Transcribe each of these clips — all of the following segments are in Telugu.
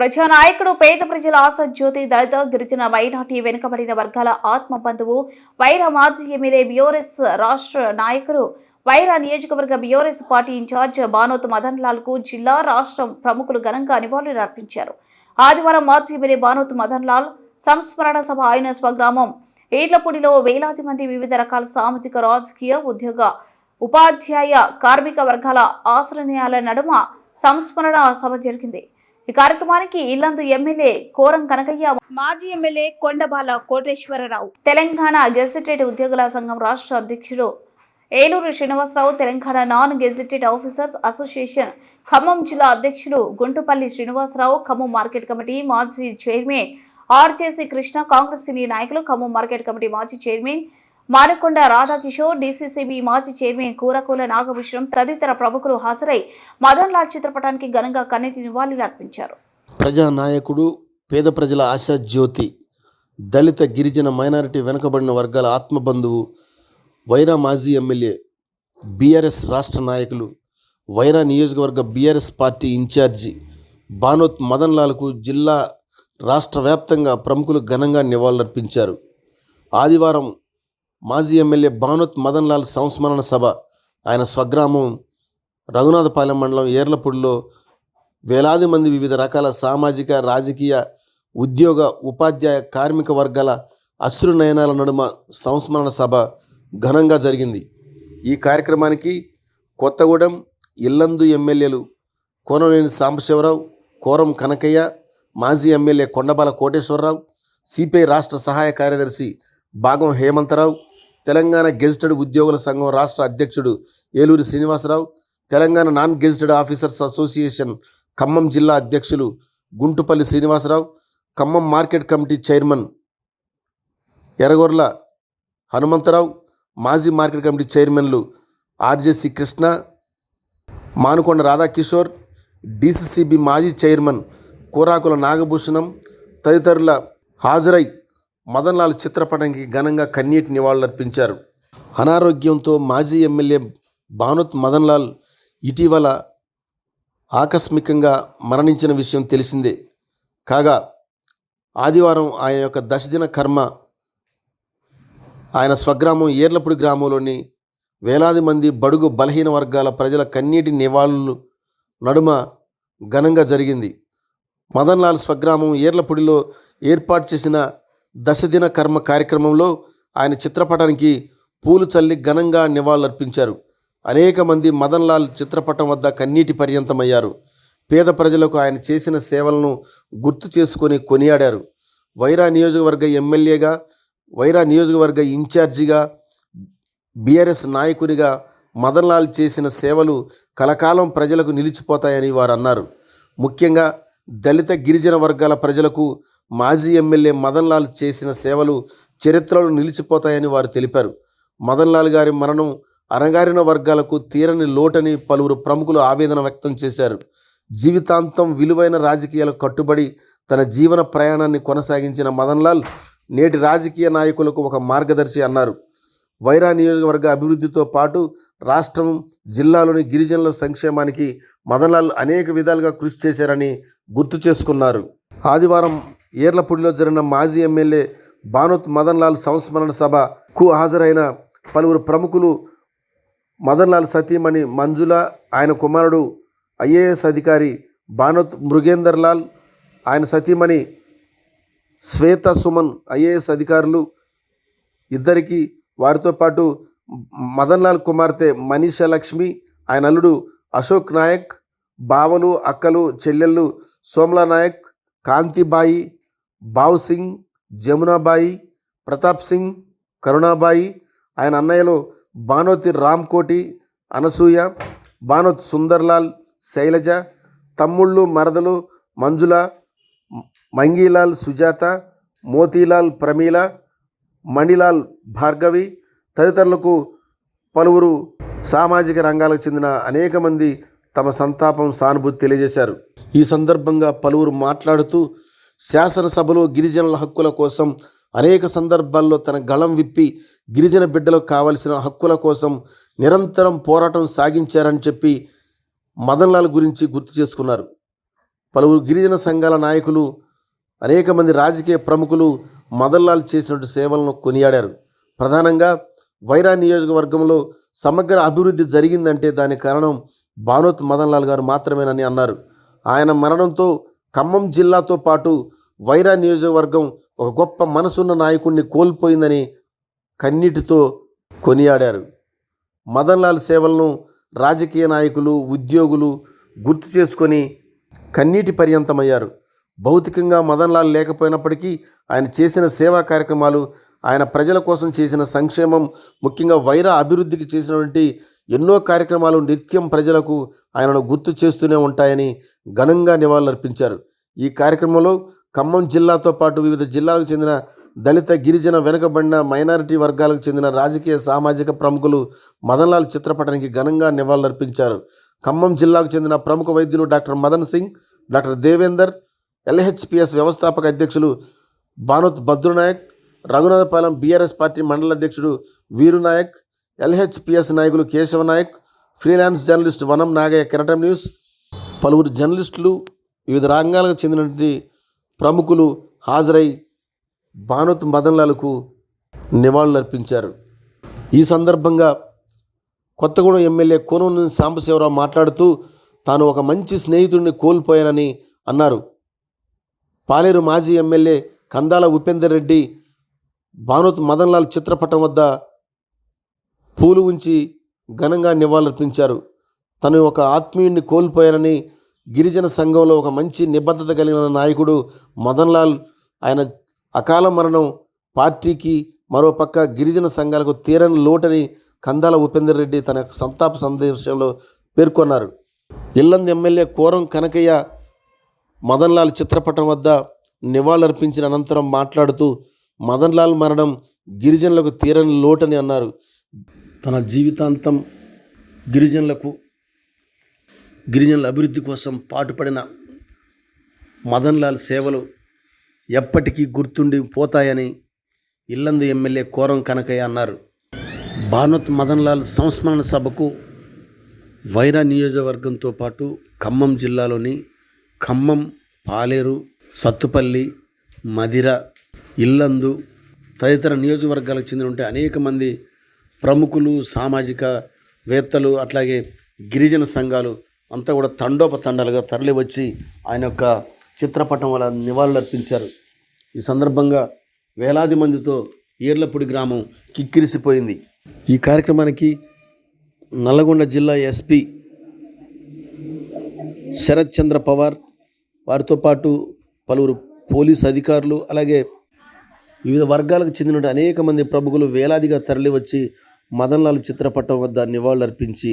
ప్రజానాయకుడు పేద ప్రజల ఆశాజ్యోతి దళిత గిరిజన మైనార్టీ వెనుకబడిన వర్గాల ఆత్మ బంధువు వైరా మాజీ ఎమ్మెల్యే బియోరెస్ రాష్ట్ర నాయకుడు వైరా నియోజకవర్గ బియోరెస్ పార్టీ ఇన్ఛార్జ్ బానోత్ మదన్ లాల్కు జిల్లా రాష్ట్రం ప్రముఖులు ఘనంగా నివాళులు అర్పించారు. ఆదివారం మాజీ ఎమ్మెల్యే బానోత్ మదన్ లాల్ సంస్మరణ సభ ఆయన స్వగ్రామం ఏడ్లపూడిలో వేలాది మంది వివిధ రకాల సామాజిక రాజకీయ ఉద్యోగ ఉపాధ్యాయ కార్మిక వర్గాల ఆశ్రయాల నడుమ సంస్మరణ సభ జరిగింది. ఈ కార్యక్రమానికి ఇల్లందు ఎమ్మెల్యే కోరం కనకయ్య మాజీ ఎమ్మెల్యే కొండబాల కోటేశ్వరరావు. తెలంగాణ గెజిటెడ్ ఉద్యోగుల సంఘం రాష్ట్ర అధ్యక్షుడు Eluru Srinivasarao Telangana non gazetted officers association Khammam జిల్లా అధ్యక్షులు గుంటుపల్లి శ్రీనివాసరావు ఖమ్మం మార్కెట్ కమిటీ మాజీ chairman RJC Krishna Congress senior నాయకులు ఖమ్మం మార్కెట్ కమిటీ మాజీ చైర్మన్ మానకొండ రాధాకిషోర్ డీసీసీబీ మాజీ చైర్మన్ కూరకూల నాగభూషణం తదితర ప్రముఖులు హాజరై మదన్ లాల్ చిత్రపటానికి ఘనంగా కన్నీటి నివాళులు అర్పించారు. ప్రజానాయకుడు పేద ప్రజల ఆశాజ్యోతి దళిత గిరిజన మైనారిటీ వెనుకబడిన వర్గాల ఆత్మబంధువు వైరా మాజీ ఎమ్మెల్యే బీఆర్ఎస్ రాష్ట్ర నాయకులు వైరా నియోజకవర్గ బీఆర్ఎస్ పార్టీ ఇన్ఛార్జి బానోత్ మదన్ లాల్కు జిల్లా రాష్ట్ర వ్యాప్తంగా ప్రముఖులు ఘనంగా నివాళులర్పించారు. ఆదివారం మాజీ ఎమ్మెల్యే భానుత్ మదన్ లాల్ సంస్మరణ సభ. ఆయన స్వగ్రామం రఘునాథపాలెం మండలం ఏర్లపూడిలో వేలాది మంది వివిధ రకాల సామాజిక రాజకీయ ఉద్యోగ ఉపాధ్యాయ కార్మిక వర్గాల అశ్రు నయనాల నడుమ సంస్మరణ సభ ఘనంగా జరిగింది. ఈ కార్యక్రమానికి కొత్తగూడెం ఇల్లందు ఎమ్మెల్యేలు కోననేని సాంబశివరావు కోరం కనకయ్య మాజీ ఎమ్మెల్యే కొండబాల కోటేశ్వరరావు సిపిఐ రాష్ట్ర సహాయ కార్యదర్శి భాగం హేమంతరావు తెలంగాణ గెజిటెడ్ ఉద్యోగుల సంఘం రాష్ట్ర అధ్యక్షుడు Eluri Srinivasarao Telangana non gazetted officers association Khammam జిల్లా అధ్యక్షులు Guntupalli Srinivasarao Khammam market committee chairman Erragorla Hanumantharao మాజీ మార్కెట్ కమిటీ చైర్మన్లు ఆర్జేసి కృష్ణ మానుకొండ రాధాకిషోర్ డిసిసిబి మాజీ చైర్మన్ కూరాకుల నాగభూషణం తదితరుల హాజరై మదన్లాల్ చిత్రపటానికి ఘనంగా కన్నీటి నివాళులర్పించారు. అనారోగ్యంతో మాజీ ఎమ్మెల్యే భానుత్ మదన్లాల్ ఇటీవల ఆకస్మికంగా మరణించిన విషయం తెలిసిందే. కాగా ఆదివారం ఆయన యొక్క దశదిన కర్మ ఆయన స్వగ్రామం ఏర్లపూడి గ్రామంలోని వేలాది మంది బడుగు బలహీన వర్గాల ప్రజల కన్నీటి నివాళులు నడుమ ఘనంగా జరిగింది. మదన్లాల్ స్వగ్రామం ఏర్లపూడిలో ఏర్పాటు చేసిన దశదిన కర్మ కార్యక్రమంలో ఆయన చిత్రపటానికి పూలు చల్లి ఘనంగా నివాళులర్పించారు. అనేక మంది మదన్లాల్ చిత్రపటం వద్ద కన్నీటి పర్యంతమయ్యారు. పేద ప్రజలకు ఆయన చేసిన సేవలను గుర్తు చేసుకొని కొనియాడారు. వైరా నియోజకవర్గ ఎమ్మెల్యేగా వైరా నియోజకవర్గ ఇన్ఛార్జిగా బీఆర్ఎస్ నాయకునిగా మదన్లాల్ చేసిన సేవలు కలకాలం ప్రజలకు నిలిచిపోతాయని వారు అన్నారు ముఖ్యంగా దళిత గిరిజన వర్గాల ప్రజలకు మాజీ ఎమ్మెల్యే మదన్లాల్ చేసిన సేవలు చరిత్రలో నిలిచిపోతాయని వారు తెలిపారు. మదన్లాల్ గారి మరణం అణగారిన వర్గాలకు తీరని లోటని పలువురు ప్రముఖులు ఆవేదన వ్యక్తం చేశారు. జీవితాంతం విలువైన రాజకీయాలకు కట్టుబడి తన జీవన ప్రయాణాన్ని కొనసాగించిన మదన్లాల్ నేటి రాజకీయ నాయకులకు ఒక మార్గదర్శి అన్నారు. వైరా నియోజకవర్గ అభివృద్ధితో పాటు రాష్ట్రం జిల్లాలోని గిరిజనుల సంక్షేమానికి మదన్లాల్ అనేక విధాలుగా కృషి చేశారని గుర్తు చేసుకున్నారు. ఆదివారం ఏర్లపూడిలో జరిగిన మాజీ ఎమ్మెల్యే భానుత్ మదన్లాల్ సంస్మరణ సభకు హాజరైన పలువురు ప్రముఖులు మదన్లాల్ సతీమణి మంజుల ఆయన కుమారుడు ఐఏఎస్ అధికారి భానుత్ మృగేందర్ లాల్ ఆయన సతీమణి శ్వేత సుమన్ ఐఏఎస్ అధికారులు ఇద్దరికి వారితో పాటు మదన్లాల్ కుమార్తె మనీషా లక్ష్మి ఆయన అల్లుడు అశోక్ నాయక్ బావలు అక్కలు చెల్లెళ్ళు సోమలా నాయక్ కాంతిబాయి బావ్ సింగ్ జమునాబాయి ప్రతాప్ సింగ్ కరుణాబాయి ఆయన అన్నయ్యలు రామ్ కోటి అనసూయ భానోతి సుందర్లాల్ శైలజ తమ్ముళ్ళు మరదలు మంజుల మంగీలాల్ సుజాత మోతీలాల్ ప్రమీల మణిలాల్ భార్గవి తదితరులకు పలువురు సామాజిక రంగాలకు చెందిన అనేక మంది తమ సంతాపం సానుభూతి తెలియజేశారు. ఈ సందర్భంగా పలువురు మాట్లాడుతూ శాసనసభలో గిరిజనుల హక్కుల కోసం అనేక సందర్భాల్లో తన గళం విప్పి గిరిజన బిడ్డలకు కావలసిన హక్కుల కోసం నిరంతరం పోరాటం సాగించారని చెప్పి మదన్లాల్ గురించి గుర్తు చేసుకున్నారు. పలువురు గిరిజన సంఘాల నాయకులు అనేక మంది రాజకీయ ప్రముఖులు మదన్లాల్ చేసినటువంటి సేవలను కొనియాడారు. ప్రధానంగా వైరా నియోజకవర్గంలో సమగ్ర అభివృద్ధి జరిగిందంటే దాని కారణం భానోత్ మదన్లాల్ గారు మాత్రమేనని అన్నారు. ఆయన మరణంతో ఖమ్మం జిల్లాతో పాటు వైరా నియోజకవర్గం ఒక గొప్ప మనసున్న నాయకుడిని కోల్పోయిందని కన్నీటితో కొనియాడారు. మదన్లాల్ సేవలను రాజకీయ నాయకులు ఉద్యోగులు గుర్తు చేసుకొని కన్నీటి పర్యంతమయ్యారు. భౌతికంగా మదన్లాల్ లేకపోయినప్పటికీ ఆయన చేసిన సేవా కార్యక్రమాలు ఆయన ప్రజల కోసం చేసిన సంక్షేమం ముఖ్యంగా వైరా అభివృద్ధికి చేసినటువంటి ఎన్నో కార్యక్రమాలు నిత్యం ప్రజలకు ఆయనను గుర్తు చేస్తూనే ఉంటాయని ఘనంగా నివాళులర్పించారు. ఈ కార్యక్రమంలో ఖమ్మం జిల్లాతో పాటు వివిధ జిల్లాలకు చెందిన దళిత గిరిజన వెనుకబడిన మైనారిటీ వర్గాలకు చెందిన రాజకీయ సామాజిక ప్రముఖులు మదన్లాల్ చిత్రపటానికి ఘనంగా నివాళులర్పించారు. ఖమ్మం జిల్లాకు చెందిన ప్రముఖ వైద్యులు doctor Madan Singh doctor Devender LHPS వ్యవస్థాపక అధ్యక్షులు భానుత్ భద్రునాయక్ రఘునాథపాలెం బీఆర్ఎస్ పార్టీ మండల అధ్యక్షుడు వీరునాయక్ ఎల్హెచ్పిఎస్ నాయకులు కేశవ నాయక్ ఫ్రీలాన్స్ జర్నలిస్ట్ వనం నాగయ్య కిరటం న్యూస్. పలువురు జర్నలిస్టులు వివిధ రంగాలకు చెందినటువంటి ప్రముఖులు హాజరై భానుత్ మదన్లాలకు నివాళులర్పించారు. ఈ సందర్భంగా కొత్తగూడెం ఎమ్మెల్యే కోనూరు సాంబశివరావు మాట్లాడుతూ తాను ఒక మంచి స్నేహితుడిని కోల్పోయానని అన్నారు. పాలేరు మాజీ ఎమ్మెల్యే కందాల ఉపేందర్ రెడ్డి భానుత్ మదన్లాల్ చిత్రపటం వద్ద పూలు ఉంచి ఘనంగా నివాళులర్పించారు. తను ఒక ఆత్మీయుడిని కోల్పోయానని గిరిజన సంఘంలో ఒక మంచి నిబద్ధత కలిగిన నాయకుడు మదన్లాల్ ఆయన అకాల మరణం పార్టీకి మరోపక్క గిరిజన సంఘాలకు తీరని లోటని కందాల ఉపేందర్ రెడ్డి తన సంతాప సందేశంలో పేర్కొన్నారు. ఇల్లందు ఎమ్మెల్యే కోరం కనకయ్య మదన్లాల్ చిత్రపటం వద్ద నివాళులర్పించిన అనంతరం మాట్లాడుతూ మదన్లాల్ మరణం గిరిజనులకు తీరని లోటని అన్నారు. తన జీవితాంతం గిరిజనులకు గిరిజనుల అభివృద్ధి కోసం పాటుపడిన మదన్లాల్ సేవలు ఎప్పటికీ గుర్తుండి పోతాయని ఇల్లందు ఎమ్మెల్యే కోరం కనకయ్య అన్నారు. భానుత్ మదన్లాల్ సంస్మరణ సభకు వైరా నియోజకవర్గంతో పాటు ఖమ్మం జిల్లాలోని ఖమ్మం పాలేరు సత్తుపల్లి మదిర ఇల్లందు తదితర నియోజకవర్గాలకు చెందిన అనేక మంది ప్రముఖులు సామాజిక వేత్తలు అట్లాగే గిరిజన సంఘాలు అంతా కూడా తండోపతండాలుగా తరలివచ్చి ఆయన యొక్క చిత్రపటం వల్ల నివాళులర్పించారు. ఈ సందర్భంగా వేలాది మందితో ఈర్లపూడి గ్రామం కిక్కిరిసిపోయింది. ఈ కార్యక్రమానికి నల్లగొండ జిల్లా ఎస్పీ శరత్ చంద్ర పవార్ వారితో పాటు పలువురు పోలీస్ అధికారులు అలాగే వివిధ వర్గాలకు చెందిన అనేక మంది ప్రముఖులు వేలాదిగా తరలివచ్చి మదన్లాల్ చిత్రపటం వద్ద నివాళులర్పించి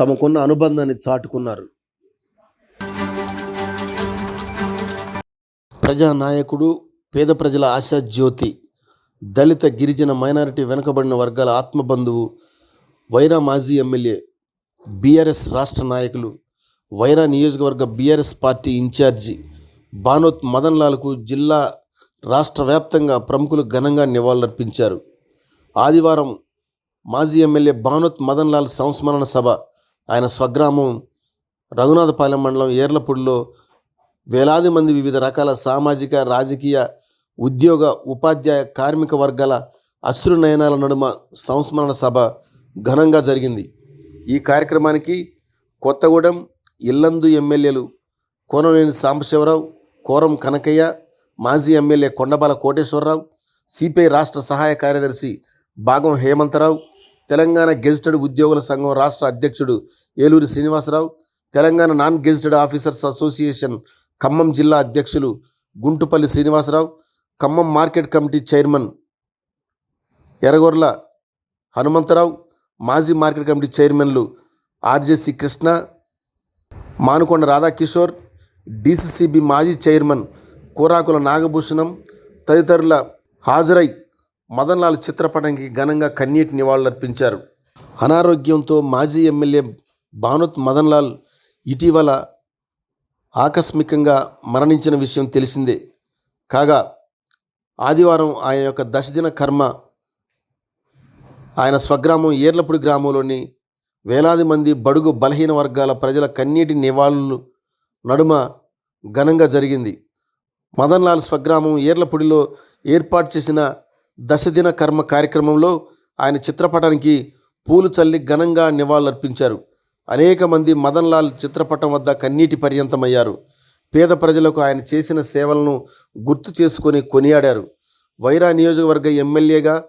తమకున్న అనుబంధాన్ని చాటుకున్నారు. ప్రజానాయకుడు పేద ప్రజల ఆశాజ్యోతి దళిత గిరిజన మైనారిటీ వెనుకబడిన వర్గాల ఆత్మబంధువు వైరా మాజీ ఎమ్మెల్యే బీఆర్ఎస్ రాష్ట్ర నాయకులు వైరా నియోజకవర్గ బీఆర్ఎస్ పార్టీ ఇన్ఛార్జి భానోత్ మదన్ లాల్కు జిల్లా రాష్ట్ర వ్యాప్తంగా ప్రముఖులు ఘనంగా నివాళులర్పించారు. ఆదివారం మాజీ ఎమ్మెల్యే భానుత్ మదన్ లాల్ సంస్మరణ సభ. ఆయన స్వగ్రామం రఘునాథపాలెం మండలం ఏర్లపూడిలో వేలాది మంది వివిధ రకాల సామాజిక రాజకీయ ఉద్యోగ ఉపాధ్యాయ కార్మిక వర్గాల అశ్రు నయనాల నడుమ సంస్మరణ సభ ఘనంగా జరిగింది. ఈ కార్యక్రమానికి కొత్తగూడెం ఇల్లందు ఎమ్మెల్యేలు కోనలేని సాంబశివరావు కోరం కనకయ్య మాజీ ఎమ్మెల్యే కొండబాల కోటేశ్వరరావు సిపిఐ రాష్ట్ర సహాయ కార్యదర్శి భాగం హేమంతరావు తెలంగాణ గెజిటెడ్ ఉద్యోగుల సంఘం రాష్ట్ర అధ్యక్షుడు Eluri Srinivasarao Telangana non gazetted officers association Khammam జిల్లా అధ్యక్షులు Guntupalli Srinivasarao Khammam market committee chairman Erragorla Hanumantharao మాజీ మార్కెట్ కమిటీ చైర్మన్లు ఆర్జేసి కృష్ణ మానుకొండ రాధాకిషోర్ డిసిసిబి మాజీ చైర్మన్ కూరాకుల నాగభూషణం తదితరుల హాజరై మదన్లాల్ చిత్రపటంకి ఘనంగా కన్నీటి నివాళులర్పించారు. అనారోగ్యంతో మాజీ ఎమ్మెల్యే భానుత్ మదన్లాల్ ఇటీవల ఆకస్మికంగా మరణించిన విషయం తెలిసిందే. కాగా ఆదివారం ఆయన యొక్క దశదిన కర్మ ఆయన స్వగ్రామం ఏర్లపూడి గ్రామంలోని వేలాది మంది బడుగు బలహీన వర్గాల ప్రజల కన్నీటి నివాళులు నడుమ ఘనంగా జరిగింది. మదన్లాల్ స్వగ్రామం ఏర్లపూడిలో ఏర్పాటు చేసిన దశదిన కర్మ కార్యక్రమంలో ఆయన చిత్రపటానికి పూలు చల్లి ఘనంగా నివాళులర్పించారు. అనేక మంది మదన్లాల్ చిత్రపటం వద్ద కన్నీటి పర్యంతమయ్యారు. పేద ప్రజలకు ఆయన చేసిన సేవలను గుర్తు చేసుకొని కొనియాడారు. వైరా నియోజకవర్గ ఎమ్మెల్యేగా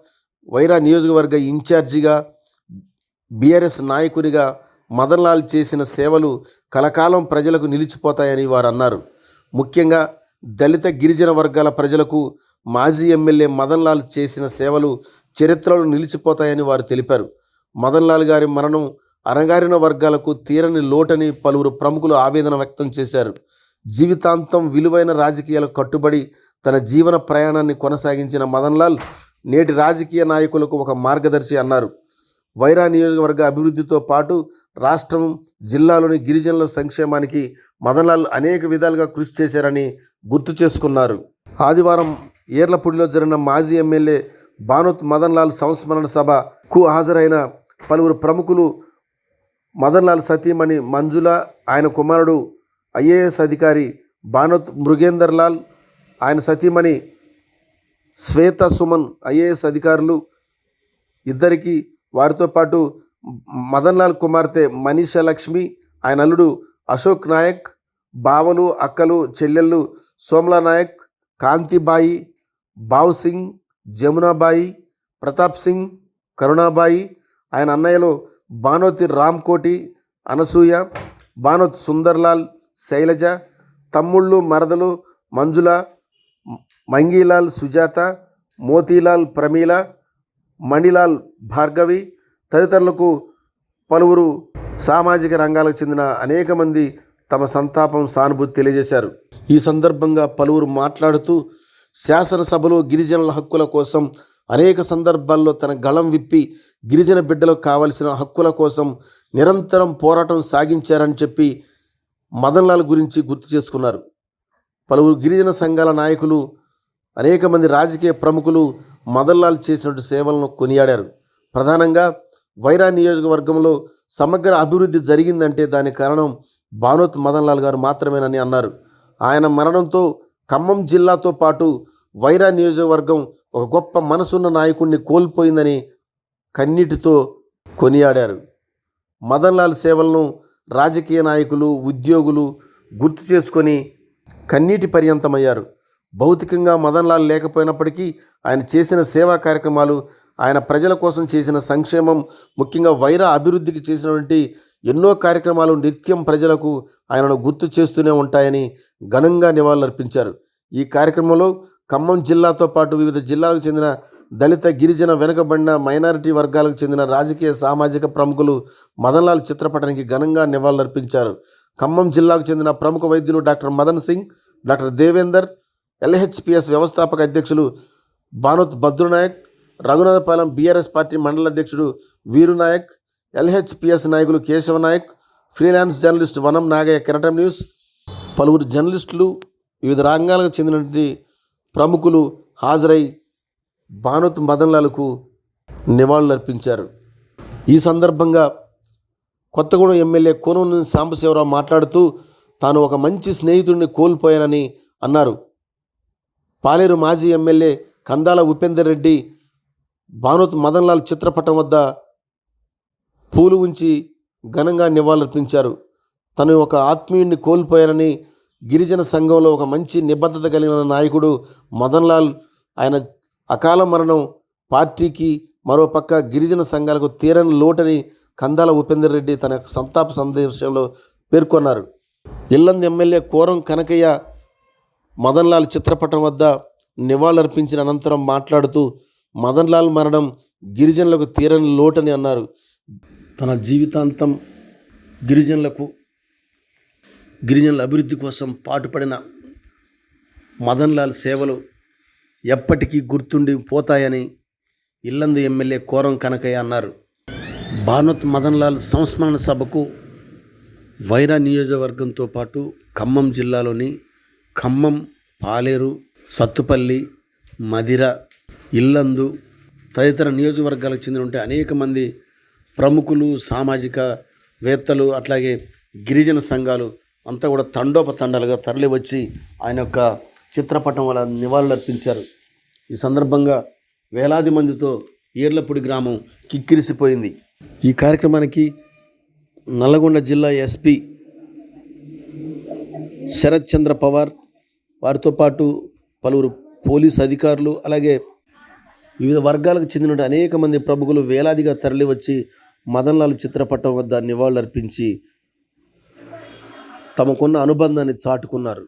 వైరా నియోజకవర్గ ఇన్ఛార్జిగా బీఆర్ఎస్ నాయకునిగా మదన్లాల్ చేసిన సేవలు కలకాలం ప్రజలకు నిలిచిపోతాయని వారు అన్నారు ముఖ్యంగా దళిత గిరిజన వర్గాల ప్రజలకు మాజీ ఎమ్మెల్యే మదన్లాల్ చేసిన సేవలు చరిత్రలో నిలిచిపోతాయని వారు తెలిపారు. మదన్లాల్ గారి మరణం అణగారిన వర్గాలకు తీరని లోటని పలువురు ప్రముఖులు ఆవేదన వ్యక్తం చేశారు. జీవితాంతం విలువైన రాజకీయాలకు కట్టుబడి తన జీవన ప్రయాణాన్ని కొనసాగించిన మదన్లాల్ నేటి రాజకీయ నాయకులకు ఒక మార్గదర్శి అన్నారు. వైరా నియోజకవర్గ అభివృద్ధితో పాటు రాష్ట్రం జిల్లాలోని గిరిజనుల సంక్షేమానికి మదన్లాల్ అనేక విధాలుగా కృషి చేశారని గుర్తు చేసుకున్నారు. ఆదివారం ఏర్లపూడిలో జరిగిన మాజీ ఎమ్మెల్యే భానుత్ మదన్లాల్ సంస్మరణ సభకు హాజరైన పలువురు ప్రముఖులు మదన్లాల్ సతీమణి మంజుల ఆయన కుమారుడు ఐఏఎస్ అధికారి భానుత్ మృగేందర్ లాల్ ఆయన సతీమణి శ్వేత సుమన్ ఐఏఎస్ అధికారులు ఇద్దరికి వారితో పాటు మదన్లాల్ కుమార్తె మనీషా లక్ష్మి ఆయన అల్లుడు అశోక్ నాయక్ బావలు అక్కలు చెల్లెళ్ళు సోమలా నాయక్ కాంతిబాయి బావ్ సింగ్ జమునాబాయి ప్రతాప్ సింగ్ కరుణాబాయి ఆయన అన్నయ్యలు రామ్ రామ్కోటి అనసూయ భానోతి సుందర్లాల్ శైలజ తమ్ముళ్ళు మరదలు మంజుల మంగీలాల్ సుజాత మోతీలాల్ ప్రమీల మణిలాల్ భార్గవి తదితరులకు పలువురు సామాజిక రంగాలకు చెందిన అనేక మంది తమ సంతాపం సానుభూతి తెలియజేశారు. ఈ సందర్భంగా పలువురు మాట్లాడుతూ శాసనసభలో గిరిజనుల హక్కుల కోసం అనేక సందర్భాల్లో తన గళం విప్పి గిరిజన బిడ్డలకు కావలసిన హక్కుల కోసం నిరంతరం పోరాటం సాగించారని చెప్పి మదన్లాల్ గురించి గుర్తు చేసుకున్నారు. పలువురు గిరిజన సంఘాల నాయకులు అనేక మంది రాజకీయ ప్రముఖులు మదన్లాల్ చేసినటువంటి సేవలను కొనియాడారు. ప్రధానంగా వైరా నియోజకవర్గంలో సమగ్ర అభివృద్ధి జరిగిందంటే దాని కారణం భానోత్ మదన్లాల్ గారు మాత్రమేనని అన్నారు. ఆయన మరణంతో ఖమ్మం జిల్లాతో పాటు వైరా నియోజకవర్గం ఒక గొప్ప మనసున్న నాయకుడిని కోల్పోయిందని కన్నీటితో కొనియాడారు. మదన్లాల్ సేవలను రాజకీయ నాయకులు ఉద్యోగులు గుర్తు చేసుకొని కన్నీటి పర్యంతమయ్యారు. భౌతికంగా మదన్లాల్ లేకపోయినప్పటికీ ఆయన చేసిన సేవా కార్యక్రమాలు ఆయన ప్రజల కోసం చేసిన సంక్షేమం ముఖ్యంగా వైరా అభివృద్ధికి చేసినటువంటి ఎన్నో కార్యక్రమాలు నిత్యం ప్రజలకు ఆయనను గుర్తు చేస్తూనే ఉంటాయని ఘనంగా నివాళులర్పించారు. ఈ కార్యక్రమంలో ఖమ్మం జిల్లాతో పాటు వివిధ జిల్లాలకు చెందిన దళిత గిరిజన వెనుకబడిన మైనారిటీ వర్గాలకు చెందిన రాజకీయ సామాజిక ప్రముఖులు మదన్లాల్ చిత్రపటానికి ఘనంగా నివాళులర్పించారు. ఖమ్మం జిల్లాకు చెందిన ప్రముఖ వైద్యులు doctor Madan Singh doctor Devender LHPS వ్యవస్థాపక అధ్యక్షులు భానుత్ భద్రునాయక్ రఘునాథపాలెం బీఆర్ఎస్ పార్టీ మండల అధ్యక్షుడు వీరునాయక్ ఎల్హెచ్పిఎస్ నాయకులు కేశవ నాయక్ ఫ్రీలాన్స్ జర్నలిస్ట్ వనం నాగయ్య కిరటం న్యూస్. పలువురు జర్నలిస్టులు వివిధ రంగాలకు చెందినటువంటి ప్రముఖులు హాజరై బానోత్ మదన్లాలకు నివాళులర్పించారు. ఈ సందర్భంగా కొత్తగూడెం ఎమ్మెల్యే కోనూరు సాంబశివరావు మాట్లాడుతూ తాను ఒక మంచి స్నేహితుడిని కోల్పోయానని అన్నారు. పాలేరు మాజీ ఎమ్మెల్యే కందాల ఉపేందర్ రెడ్డి భానుత్ మదన్లాల్ చిత్రపటం వద్ద పూలు ఉంచి ఘనంగా నివాళులర్పించారు. తను ఒక ఆత్మీయుడిని కోల్పోయానని గిరిజన సంఘంలో ఒక మంచి నిబద్ధత కలిగిన నాయకుడు మదన్లాల్ ఆయన అకాల మరణం పార్టీకి మరోపక్క గిరిజన సంఘాలకు తీరని లోటని కందాల ఉపేందర్ రెడ్డి తన సంతాప సందేశంలో పేర్కొన్నారు. ఇల్లంది ఎమ్మెల్యే కోరం కనకయ్య మదన్లాల్ చిత్రపటం వద్ద నివాళులర్పించిన అనంతరం మాట్లాడుతూ మదన్లాల్ మరణం గిరిజనులకు తీరని లోటని అన్నారు. తన జీవితాంతం గిరిజనులకు గిరిజనుల అభివృద్ధి కోసం పాటుపడిన మదన్లాల్ సేవలు ఎప్పటికీ గుర్తుండి పోతాయని ఇల్లందు ఎమ్మెల్యే కోరం కనకయ్య అన్నారు. భానుత్ మదన్లాల్ సంస్మరణ సభకు వైరా నియోజకవర్గంతో పాటు ఖమ్మం జిల్లాలోని ఖమ్మం పాలేరు సత్తుపల్లి మదిర ఇల్లందు తదితర నియోజకవర్గాలకు చెందిన అనేక మంది ప్రముఖులు సామాజిక వేత్తలు అట్లాగే గిరిజన సంఘాలు అంతా కూడా తండోపతండాలుగా తరలివచ్చి ఆయన యొక్క చిత్రపటం వల్ల నివాళులర్పించారు. ఈ సందర్భంగా వేలాది మందితో ఈర్లపూడి గ్రామం కిక్కిరిసిపోయింది. ఈ కార్యక్రమానికి నల్లగొండ జిల్లా ఎస్పీ శరత్ చంద్ర పవార్ వారితో పాటు పలువురు పోలీస్ అధికారులు అలాగే వివిధ వర్గాలకు చెందిన అనేక మంది ప్రముఖులు వేలాదిగా తరలివచ్చి మదన్లాల్ చిత్రపటం వద్ద నివాళులర్పించి తమకున్న అనుబంధాన్ని చాటుకున్నారు.